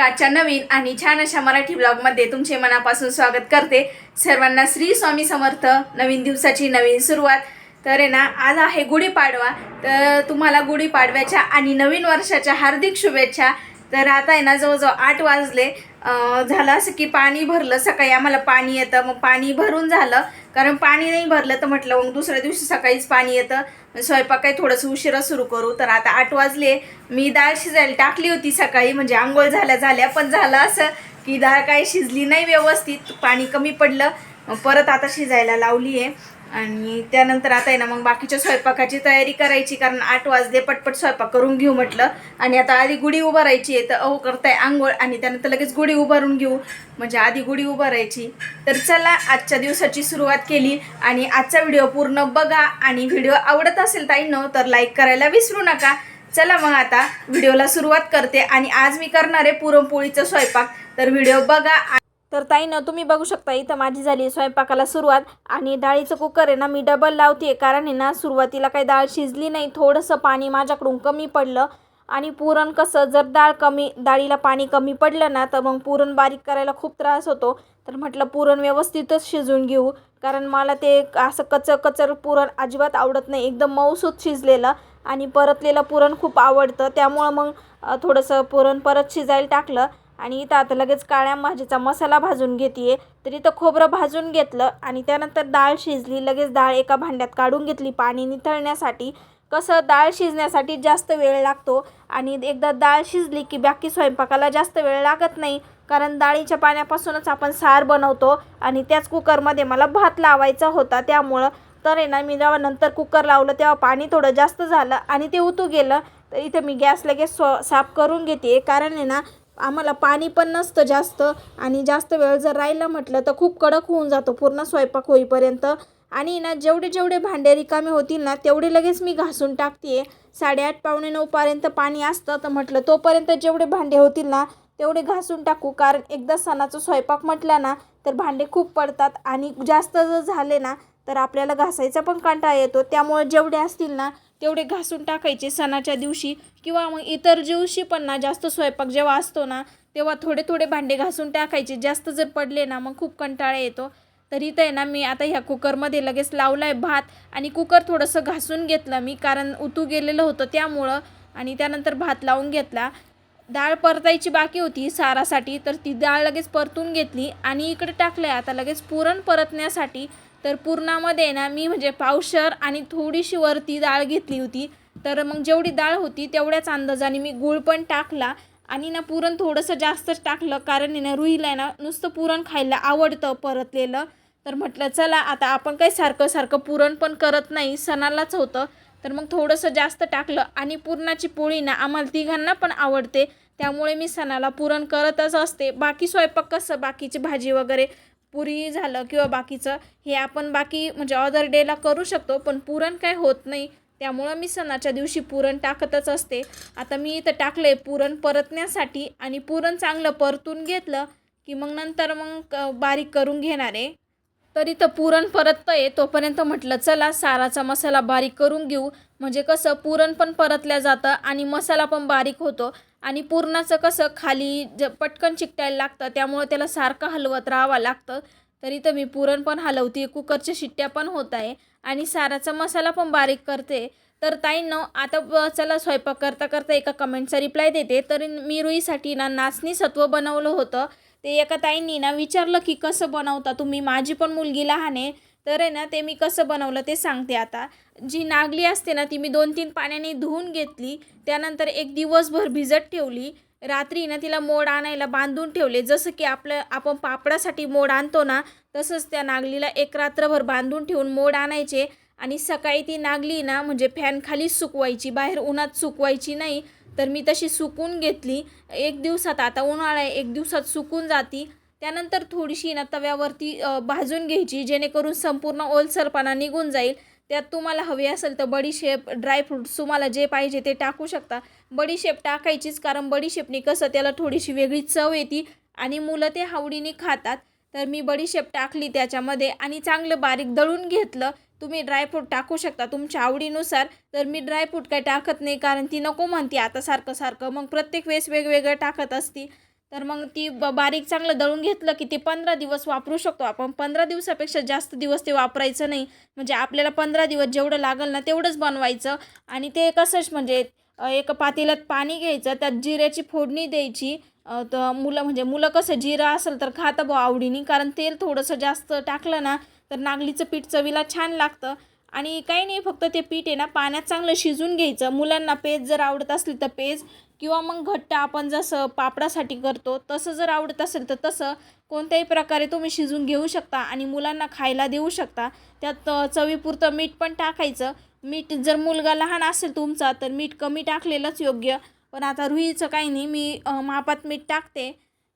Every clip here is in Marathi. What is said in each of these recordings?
एका आजच्या नवीन आणि छान अशा मराठी ब्लॉगमध्ये तुमचे मनापासून स्वागत करते. सर्वांना श्री स्वामी समर्थ. नवीन दिवसाची नवीन सुरुवात. तर आहे ना आज आहे गुढीपाडवा. तर तुम्हाला गुढीपाडव्याच्या आणि नवीन वर्षाच्या हार्दिक शुभेच्छा. तर आता आहे ना जवळजवळ आठ वाजले. झालं असं की पाणी भरलं. सकाळी आम्हाला पाणी येतं. मग पाणी भरून झालं. कारण पाणी नाही भरलं तर म्हटलं मग दुसऱ्या दिवशी सकाळीच पाणी येतं. स्वयंपाक काही थोडंसं उशिरा सुरू करू. तर आता आठ वाजले. मी डाळ शिजायला टाकली होती सकाळी म्हणजे आंघोळ झाल्या झाल्या पण झालं असं की डाळ काय शिजली नाही व्यवस्थित. पाणी कमी पडलं. परत आता शिजायला लावली आहे आणि त्यानंतर आता आहे ना मग बाकीच्या स्वयंपाकाची तयारी करायची कारण आठ वाजले पटपट स्वयंपाक करून घेऊ म्हटलं. आणि आता आधी गुढी उभारायची आहे तर अहो करताय आंघोळ आणि त्यानंतर लगेच गुढी उभारून घेऊ. म्हणजे आधी गुढी उभारायची. तर चला आजच्या दिवसाची सुरुवात केली. आणि आजचा व्हिडिओ पूर्ण बघा. आणि व्हिडिओ आवडत असेल ताईंनो तर लाईक करायला विसरू नका. चला मग आता व्हिडिओला सुरुवात करते. आणि आज मी करणार आहे पुरणपोळीचा स्वयंपाक. तर व्हिडिओ बघा. तर ताईनं तुम्ही बघू शकता इथं माझी झाली स्वयंपाकाला सुरुवात आणि डाळीचं कुकर आहे ना मी डबल लावते कारण आहे ना सुरुवातीला काही डाळ शिजली नाही थोडंसं पाणी माझ्याकडून कमी पडलं. आणि पुरण कसं जर डाळ कमी डाळीला पाणी कमी पडलं ना तर मग पुरण बारीक करायला खूप त्रास होतो. तर म्हटलं पुरण व्यवस्थितच शिजून घेऊ. कारण मला ते असं कचर कचर पुरण अजिबात आवडत नाही. एकदम मऊसूत शिजलेलं आणि परतलेलं पुरण खूप आवडतं. त्यामुळं मग थोडंसं पुरण परत शिजायला टाकलं. आणि इथं आता लगेच काळ्या भाजीचा मसाला भाजून घेते तर इथं खोबरं भाजून घेतलं आणि त्यानंतर डाळ शिजली. लगेच डाळ एका भांड्यात काढून घेतली पाणी निथळण्यासाठी कसं डाळ शिजण्यासाठी जास्त वेळ लागतो आणि एकदा डाळ शिजली की बाकी स्वयंपाकाला जास्त वेळ लागत नाही. कारण डाळीच्या पाण्यापासूनच आपण सार बनवतो आणि त्याच कुकरमध्ये मला भात लावायचा होता. त्यामुळं तर आहे ना मी जेव्हा नंतर कुकर लावलं तेव्हा पाणी थोडं जास्त झालं आणि ते उतू गेलं. तर इथं मी गॅस लगेच स्व साफ करून घेते कारण आहे ना आम्हाला पाणी पण नसतं जास्त. आणि जास्त वेळ जर राहिलं म्हटलं तर खूप कडक होऊन जातो पूर्ण स्वयंपाक होईपर्यंत. आणि ना जेवढे जेवढे भांडे रिकामे होतील ना तेवढे लगेच मी घासून टाकते साडेआठ पावणे नऊपर्यंत पाणी असतं तर म्हटलं तोपर्यंत जेवढे भांडे होतील ना तेवढे घासून टाकू. कारण एकदा सणाचा स्वयंपाक म्हटला ना तर भांडे खूप पडतात. आणि जास्त जर झाले ना तर आपल्याला घासायचा पण कंटाळा येतो. त्यामुळे जेवढे असतील ना तेवढे घासून टाकायचे सणाच्या दिवशी किंवा मग इतर दिवशी पण ना जास्त स्वयंपाक जेव्हा असतो ना तेव्हा थोडे थोडे भांडे घासून टाकायचे. जास्त जर पडले ना मग खूप कंटाळा येतो. तर इथं आहे ना मी आता ह्या कुकरमध्ये लगेच लावला आहे भात आणि कुकर थोडंसं घासून घेतलं मी कारण उतू गेलेलं होतं त्यामुळं आणि त्यानंतर भात लावून घेतला. डाळ परतायची बाकी होती सारासाठी तर ती डाळ लगेच परतून घेतली आणि इकडे टाकलं आहे आता लगेच पुरण परतण्यासाठी तर पुरणामध्ये ना मी म्हणजे पावशर आणि थोडीशी वरती डाळ घेतली होती. तर मग जेवढी डाळ होती तेवढ्याच अंदाजाने मी गूळ पण टाकला आणि ना पुरण थोडंसं जास्तच टाकलं. कारण ना रुईला आहे ना नुसतं पुरण खायला आवडतं परतलेलं. तर म्हटलं चला आता आपण काही सारखं सारखं पुरण पण करत नाही. सणालाच होतं. तर मग थोडंसं जास्त टाकलं आणि पुरणाची पोळी ना आम्हाला तिघांना पण आवडते. त्यामुळे मी सणाला पुरण करतच असते. बाकी स्वयंपाक कसं? बाकीची भाजी वगैरे पुरी झालं किंवा बाकीचं हे आपण बाकी म्हणजे अदर डेला करू शकतो पण पुरण काय होत नाही. त्यामुळं मी सणाच्या दिवशी पुरण टाकतच असते. आता मी इथं टाकलं आहे पुरण परतण्यासाठी आणि पुरण चांगलं परतून घेतलं की मग नंतर मग क- बारीक करून घेणार आहे. तर इथं पुरण परततं आहे तोपर्यंत म्हटलं चला साराचा मसाला बारीक करून घेऊ. म्हणजे कसं पुरण पण परतल्या जातं आणि मसाला पण बारीक होतो. आणि पुरणाचं कसं खाली ज पटकन चिकटायला लागतं त्यामुळं त्याला सारखं हलवत राहावं लागतं. तरी तर मी पुरण पण हलवते कुकरच्या शिट्ट्या पण होत आहे आणि साराचा मसाला पण बारीक करते. तर ताईंनो आता चला स्वयंपाक करता करता एका कमेंटचा रिप्लाय देते. तर मी रुईसाठी ना नाचणी सत्व बनवलं होतं. ते एका ताईंनी ना विचारलं की कसं बनवता तुम्ही? माझी पण मुलगी लहान आहे. तर आहे ना ते मी कसं बनवलं ते सांगते आता. जी नागली असते ना ती मी दोन तीन पाण्याने धुवून घेतली. त्यानंतर एक दिवसभर भिजत ठेवली. रात्री ना तिला मोड आणायला बांधून ठेवले. जसं की आपलं आपण पापडासाठी मोड आणतो ना तसंच त्या नागलीला एक रात्रभर बांधून ठेवून मोड आणायचे. आणि सकाळी ती नागली ना म्हणजे फॅन खाली सुकवायची बाहेर उन्हात सुकवायची नाही तर मी तशी सुकून घेतली. एक दिवसात आता उन्हाळा आहे एक दिवसात सुकून जाती. त्यानंतर थोडीशी ना तव्यावरती भाजून घ्यायची जेणेकरून संपूर्ण ओलसरपणा निघून जाईल. त्यात तुम्हाला हवी असेल तर बडीशेप ड्रायफ्रूट्स तुम्हाला जे पाहिजे ते टाकू शकता. बडीशेप टाकायचीच कारण बडीशेपनी कसं त्याला थोडीशी वेगळी चव येते आणि मुलं ते आवडीने खातात. तर मी बडीशेप टाकली त्याच्यामध्ये आणि चांगलं बारीक दळून घेतलं. तुम्ही ड्रायफ्रूट टाकू शकता तुमच्या आवडीनुसार. तर मी ड्रायफ्रूट काही टाकत नाही कारण ती नको म्हणते. आता सारखं सारखं मग प्रत्येक वेळेस वेगवेगळं टाकत असती. तर मग ती ब बारीक चांगलं दळून घेतलं की ते पंधरा दिवस वापरू शकतो. आपण पंधरा दिवसापेक्षा जास्त दिवस ते वापरायचं नाही. म्हणजे आपल्याला पंधरा दिवस जेवढं लागेल ना तेवढंच बनवायचं. आणि ते कसंच म्हणजे एका एक पातेल्यात पाणी घ्यायचं त्यात जिऱ्याची फोडणी द्यायची. तर मुलं म्हणजे मुलं कसं जिरं असेल तर खातं भाऊ आवडीने. कारण तेल थोडंसं जास्त टाकलं ना तर नागलीचं पीठ चवीला छान लागतं. आणि काही नाही फक्त ते पीठ आहे ना पाण्यात चांगलं शिजून घ्यायचं. मुलांना पेज जर आवडत असली तर पेज. किंवा मग घट्ट आपण जसं पापडासाठी करतो तसं जर आवडत असेल तर तसं कोणत्याही प्रकारे तुम्ही शिजून घेऊ शकता आणि मुलांना खायला देऊ शकता. त्यात चवीपुरतं मीठ पण टाकायचं. मीठ जर मुलगा लहान असेल तुमचा तर मीठ कमी टाकलेलंच योग्य. पण आता रुईचं काही नाही मी मापात मीठ टाकते.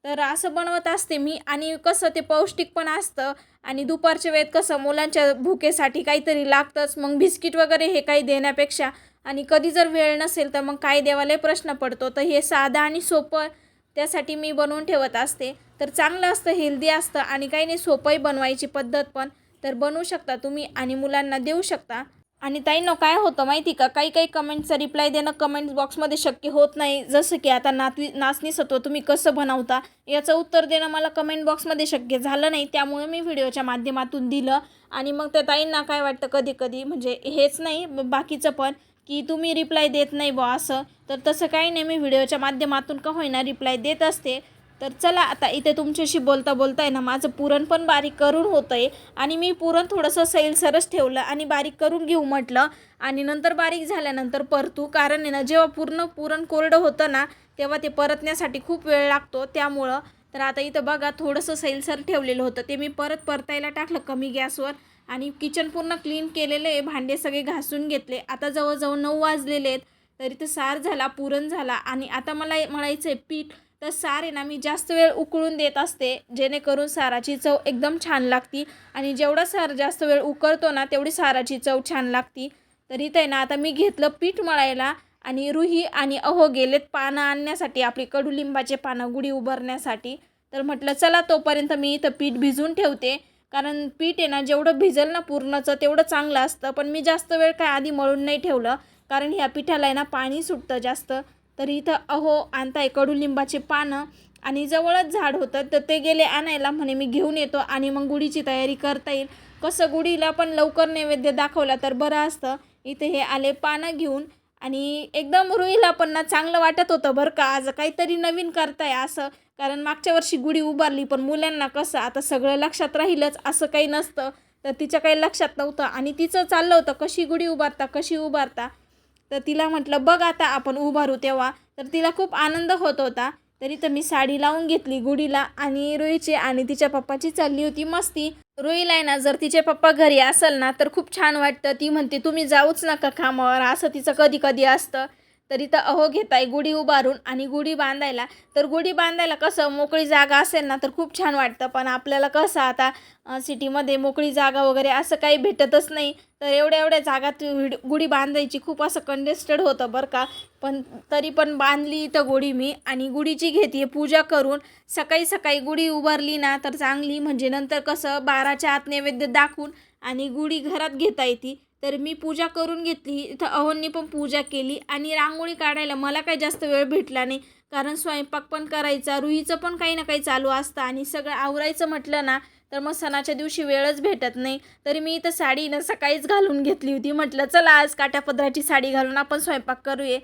तर असं बनवत असते मी आणि कसं ते पौष्टिक पण असतं आणि दुपारच्या वेळेत कसं मुलांच्या भुकेसाठी काहीतरी लागतंच. मग बिस्किट वगैरे हे काही देण्यापेक्षा आणि कधी जर वेळ नसेल तर मग काय देवालाही प्रश्न पडतो. तर हे साधं आणि सोपं त्यासाठी मी बनवून ठेवत असते. तर चांगलं असतं हेल्दी असतं आणि काही नाही सोपंही बनवायची पद्धत पण. तर बनवू शकता तुम्ही आणि मुलांना देऊ शकता. आणि ताईनं काय होतं माहिती का? काही काही कमेंटचा रिप्लाय देणं कमेंट्स बॉक्समध्ये शक्य होत नाही. जसं की आता नातवी नाचणी सत्व तुम्ही कसं बनवता याचं उत्तर देणं मला कमेंट बॉक्समध्ये शक्य झालं नाही. त्यामुळे मी व्हिडिओच्या माध्यमातून दिलं. आणि मग त्या ताईंना काय वाटतं कधी कधी? म्हणजे हेच नाही बाकीचं पण. की तुम्ही रिप्लाय देत नाही बुवा असं. तर तसं काही नाही मी व्हिडिओच्या माध्यमातून का होईना रिप्लाय देत असते. तर चला आता इथे तुमच्याशी बोलता बोलता आहे ना माझं पुरण पण बारीक करून होतं आहे आणि मी पुरण थोडंसं सैलसरच ठेवलं आणि बारीक करून घेऊ म्हटलं. आणि नंतर बारीक झाल्यानंतर परतू. कारण आहे ना जेव्हा पूर्ण पुरण कोरडं होतं ना तेव्हा ते परतण्यासाठी खूप वेळ लागतो. त्यामुळं तर आता इथं बघा थोडंसं सैलसर ठेवलेलं होतं. ते मी परत परतायला टाकलं कमी गॅसवर. आणि किचन पूर्ण क्लीन केलेले आहे भांडे सगळे घासून घेतले. आता जवळजवळ नऊ वाजलेले आहेत तरी तर सार झाला पुरण झाला. आणि आता मला म्हणायचं आहे पीठ तर सार आहे ना मी जास्त वेळ उकळून देत असते जेणेकरून साराची चव एकदम छान लागती. आणि जेवढा सार जास्त वेळ उकळतो ना तेवढी साराची चव छान लागती. तर ते आहे ना आता मी घेतलं पीठ मळायला आणि रुही आणि अहो गेलेत पानं आणण्यासाठी आपली कडुलिंबाचे पानं गुढी उभारण्यासाठी. तर म्हटलं चला तोपर्यंत मी इथं पीठ भिजून ठेवते. कारण पीठ आहे ना जेवढं भिजेल ना पूर्णचं तेवढं चांगलं असतं. पण मी जास्त वेळ काय आधी मळून नाही ठेवलं. कारण ह्या पिठाला आहे ना पाणी सुटतं जास्त. तर इथं अहो आणताय कडुलिंबाचे पानं. आणि जवळच झाड होतं तर ते गेले आणायला म्हणे मी घेऊन येतो आणि मग गुढीची तयारी करता येईल. कसं गुढीला पण लवकर नैवेद्य दाखवला तर बरं असतं. इथे हे आले पानं घेऊन. आणि एकदम रुईला पण ना चांगलं वाटत होतं बरं का. आज काहीतरी नवीन करताय असं. कारण मागच्या वर्षी गुढी उभारली पण मुलांना कसं आता सगळं लक्षात राहीलच असं काही नसतं. तर तिच्या काही लक्षात नव्हतं आणि तिचं चाललं होतं कशी गुढी उभारता कशी उभारता. तर तिला म्हटलं बघ आता आपण उभारू तेव्हा. तर तिला खूप आनंद होत होता. तरी तर मी साडी लावून घेतली गुढीला आणि रुईची आणि तिच्या पप्पाची चालली होती मस्ती. रोईला आहे ना जर तिचे पप्पा घरी असेल ना तर खूप छान वाटतं. ती म्हणते तुम्ही जाऊच नका कामावर. असं तिचं कधी कधी असतं. तरी तर अहो घेताय गुढी उभारून आणि गुढी बांधायला. तर गुढी बांधायला कसं मोकळी जागा असेल ना तर खूप छान वाटतं. पण आपल्याला कसं आता सिटीमध्ये मोकळी जागा वगैरे असं काही भेटतच नाही. तर एवढ्या एवढ्या जागात गुढी बांधायची खूप असं कंडेस्टेड होतं बरं का. पण तरी पण बांधली इथं गुढी मी आणि गुढीची घेते पूजा करून. सकाळी सकाळी गुढी उभारली ना तर चांगली. म्हणजे नंतर कसं बाराच्या आत नैवेद्य दाखवून आणि गुढी घरात घेता येते. तर मी पूजा करून घेतली. इथं अहोंनी पण पूजा केली आणि रांगोळी काढायला मला काही जास्त वेळ भेटला नाही. कारण स्वयंपाक पण करायचा रुईचं पण काही ना काही चालू असतं आणि सगळं आवरायचं म्हटलं ना तर मग सणाच्या दिवशी वेळच भेटत नाही. तरी मी इथं साडी ना सकाळीच घालून घेतली होती. म्हटलं चला आज काट्यापदराची साडी घालून आपण स्वयंपाक करूये.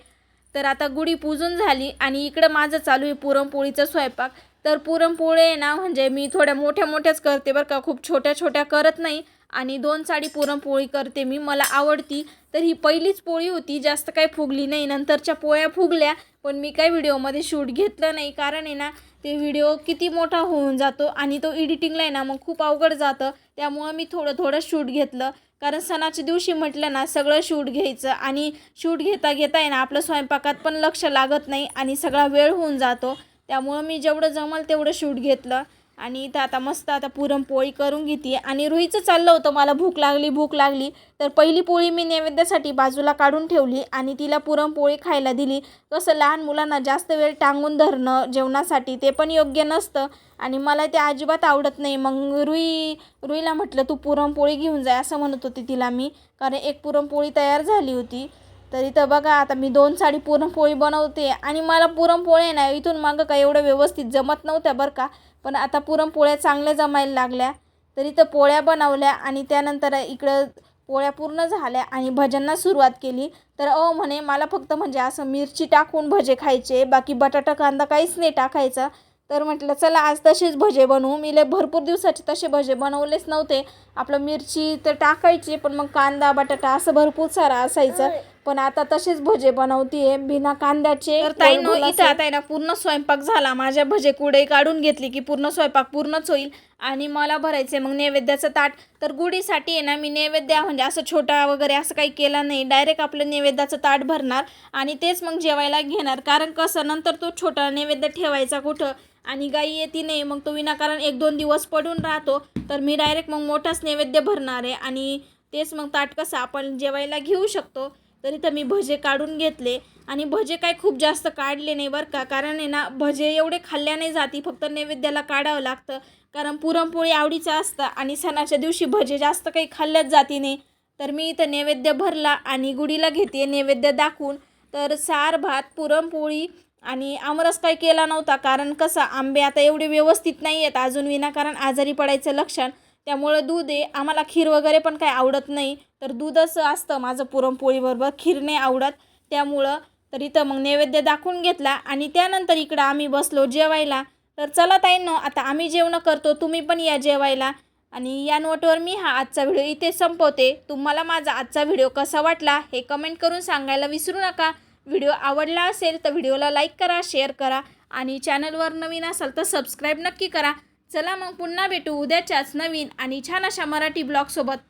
तर आता गुढी पूजून झाली आणि इकडं माझं चालू आहे पुरणपोळीचा स्वयंपाक. तर पुरणपोळी आहे ना म्हणजे मी थोड्या मोठ्या मोठ्याच करते बरं का. खूप छोट्या छोट्या करत नाही. आणि दोन साडी पुरणपोळी करते मी मला आवडती. तर ही पहिलीच पोळी होती जास्त काही फुगली नाही. नंतरच्या पोळ्या फुगल्या पण मी काय व्हिडिओमध्ये शूट घेतलं नाही. कारण आहे ना ते व्हिडिओ किती मोठा होऊन जातो आणि तो एडिटिंगला आहे ना मग खूप अवघड जातं. त्यामुळं मी थोडं थोडं शूट घेतलं. कारण सणाच्या दिवशी म्हटलं ना सगळं शूट घ्यायचं. आणि शूट घेता घेता आहे ना आपलं स्वयंपाकात पण लक्ष लागत नाही आणि सगळा वेळ होऊन जातो. त्यामुळं मी जेवढं जमल तेवढं शूट घेतलं. आणि इथं आता मस्त आता पुरणपोळी करून घेते. आणि रुईचं चाललं होतं मला भूक लागली भूक लागली. तर पहिली पोळी मी नैवेद्यासाठी बाजूला काढून ठेवली आणि तिला पुरणपोळी खायला दिली. कसं लहान मुलांना जास्त वेळ टांगून धरणं जेवणासाठी ते पण योग्य नसतं. आणि मला ते अजिबात आवडत नाही. मग रुई रुईला म्हटलं तू पुरणपोळी घेऊन जाय असं म्हणत होती तिला मी. कारण एक पुरणपोळी तयार झाली होती. तर इथं बघा आता मी दोन साडी पुरणपोळी बनवते आणि मला पुरणपोळ्या ना इथून मागं काय एवढं व्यवस्थित जमत नव्हत्या बरं का. पण आता पुरणपोळ्या चांगल्या जमायला लागल्या. तर इथं पोळ्या बनवल्या आणि त्यानंतर इकडं पोळ्या पूर्ण झाल्या आणि भज्यांना सुरुवात केली. तर अ म्हणे मला फक्त म्हणजे असं मिरची टाकून भजे खायचे बाकी बटाटा कांदा काहीच नाही टाकायचा. तर म्हटलं चला आज तसेच भजे बनवू. मी लय भरपूर दिवसाचे तसे भजे बनवलेच नव्हते. आपलं मिरची तर टाकायची पण मग कांदा बटाटा असं भरपूर सारा असायचं. पण आता तसेच भजे बनवतीये बिना कांद्याचे तर ताई नो इथं आता आहे ना पूर्ण स्वयंपाक झाला. माझ्या भजे कुडे काढून घेतली की पूर्ण स्वयंपाक पूर्णच होईल आणि मला भरायचे मग नैवेद्याचं ताट. तर गुढीसाठी आहे ना मी नैवेद्य म्हणजे असं छोटा वगैरे असं काही केलं नाही. डायरेक्ट आपलं नैवेद्याचं ताट भरणार आणि तेच मग जेवायला घेणार. कारण कसं नंतर तो छोटा नैवेद्य ठेवायचा कुठं? आणि गाई येते नाही मग तो विनाकारण एक दोन दिवस पडून राहतो. तर मी डायरेक्ट मग मोठाच नैवेद्य भरणार आहे आणि तेच मग ताट कसं आपण जेवायला घेऊ शकतो. तर इथं मी भजे काढून घेतले. आणि भजे काय खूप जास्त काढले नाही बरं का. कारण आहे ना भजे एवढे खाल्ल्या नाही जाती फक्त नैवेद्याला काढावं लागतं. कारण पुरणपोळी आवडीचं असतं आणि सणाच्या दिवशी भजे जास्त काही खाल्ल्याच जाती नाही. तर मी इथं नैवेद्य भरला आणि गुढीला घेते नैवेद्य दाखवून. तर सार भात पुरणपोळी आणि आमरस काही केला नव्हता. कारण कसं आंबे आता एवढे व्यवस्थित नाही आहेत अजून विनाकारण आजारी पडायचं लक्षण. त्यामुळं दूध आहे. आम्हाला खीर वगैरे पण काही आवडत नाही. तर दूधच असतं माझं पुरणपोळीबरोबर. खीर नाही आवडत. त्यामुळं तर इथं मग नैवेद्य दाखवून घेतला आणि त्यानंतर इकडं आम्ही बसलो जेवायला. तर चला ताईंनो आता आम्ही जेवणं करतो. तुम्ही पण या जेवायला. आणि या नोटवर मी हा आजचा व्हिडिओ इथे संपवते. तुम्हाला माझा आजचा व्हिडिओ कसा वाटला हे कमेंट करून सांगायला विसरू नका. व्हिडिओ आवडला असेल तर व्हिडिओला लाईक करा शेअर करा आणि चॅनलवर नवीन असाल तर सबस्क्राईब नक्की करा. चला मग पुन्हा भेटू उद्याच्याच नवीन आणि छान अशा मराठी ब्लॉगसोबत.